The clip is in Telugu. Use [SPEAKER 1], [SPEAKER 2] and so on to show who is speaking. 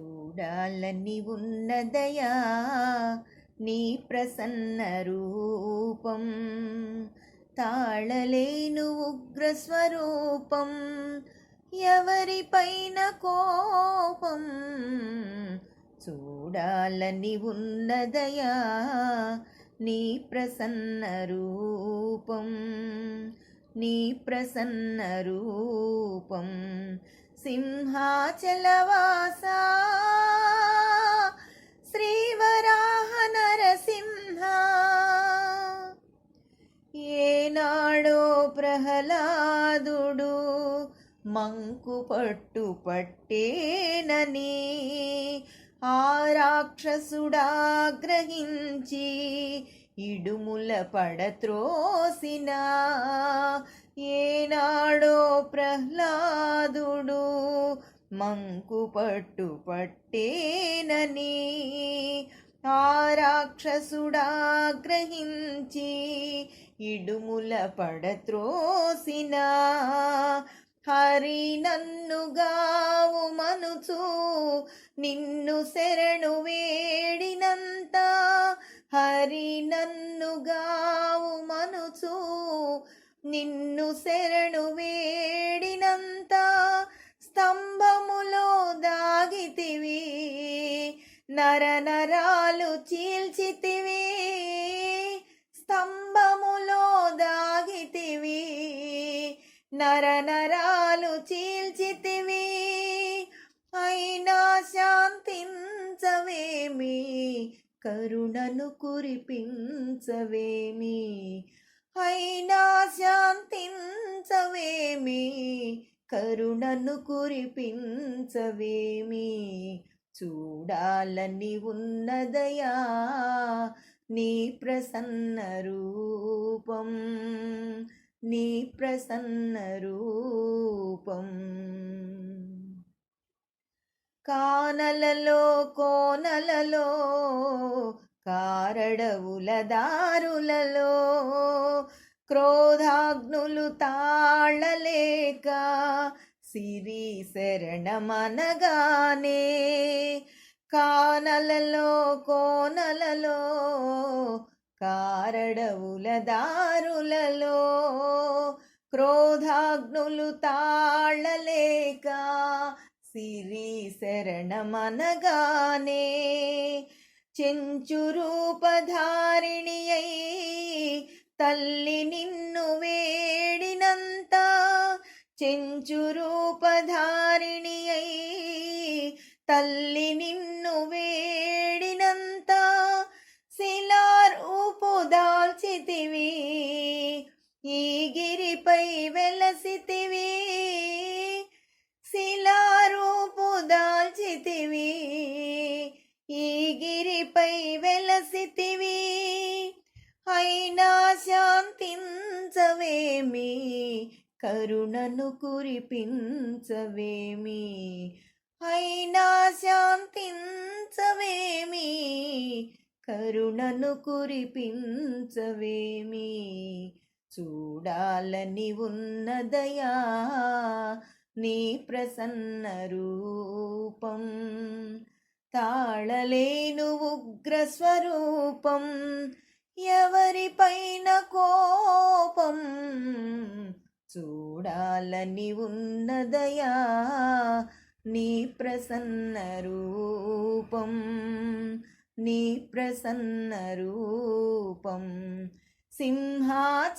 [SPEAKER 1] చూడాలని ఉన్నదయా నీ ప్రసన్న రూపం. తాళలేను ఉగ్ర స్వరూపం ఎవరిపైన కోపం? చూడాలని ఉన్నదయా నీ ప్రసన్న రూపం నీ ప్రసన్న రూపం. సింహాచలవాసా శ్రీవరాహ నరసింహ ఏనాడో ప్రహ్లాదుడు మంకు పట్టు పట్టేనని ఆ రాక్షసుడాగ్రహించి ఇడుముల పడత్రోసిన ఏనాడో ప్రహ్లాదుడు మంకు పట్టు పట్టేనని ఆ రాక్షసుడాగ్రహించి ఇడుముల పడత్రోసిన హరి నన్నుగావు మనుచు నిన్ను శరణు వేడినంత హరి నన్నుగావు మనుచు నిన్ను శరణు వేడినంత స్తంభములో దాగితివి నరనరాలు చీల్చితివి స్తంభములో దాగితివి నరనరాలు చీల్చితివి. అయినా శాంతించవేమి కరుణను కురిపించవేమి అయినా శాంతించవేమి? కరుణను కురిపించవేమి? చూడాలని ఉన్నదయా నీ ప్రసన్న రూపం? నీ ప్రసన్న రూపం? కానలలో కోనలలో కారడవుల దారులలో క్రోధాగ్నులు తాళలేక సిరి శరణమనగానే కానలలో కోనలలో కారడవుల దారులలో క్రోధాగ్నులు తాళలేక సిరి శరణమనగానే చెంచు రూపధారిణి అయి తల్లి నిన్ను వేడినంత చెంచు రూపధారిణి అయి తల్లి నిన్ను వెలసితివి అయినా శాంతించవేమి? కరుణను కురిపించవేమి? అయినా శాంతించవేమి? కరుణను కురిపించవేమి? చూడాలని ఉన్నదయా నీ ప్రసన్న రూపం. తాళలేను ఉగ్ర స్వరూపం ఎవరిపైన కోపం? చూడాలని ఉన్నదయా నీ ప్రసన్న రూపం? నీ ప్రసన్న రూపం. సింహాచలవాసా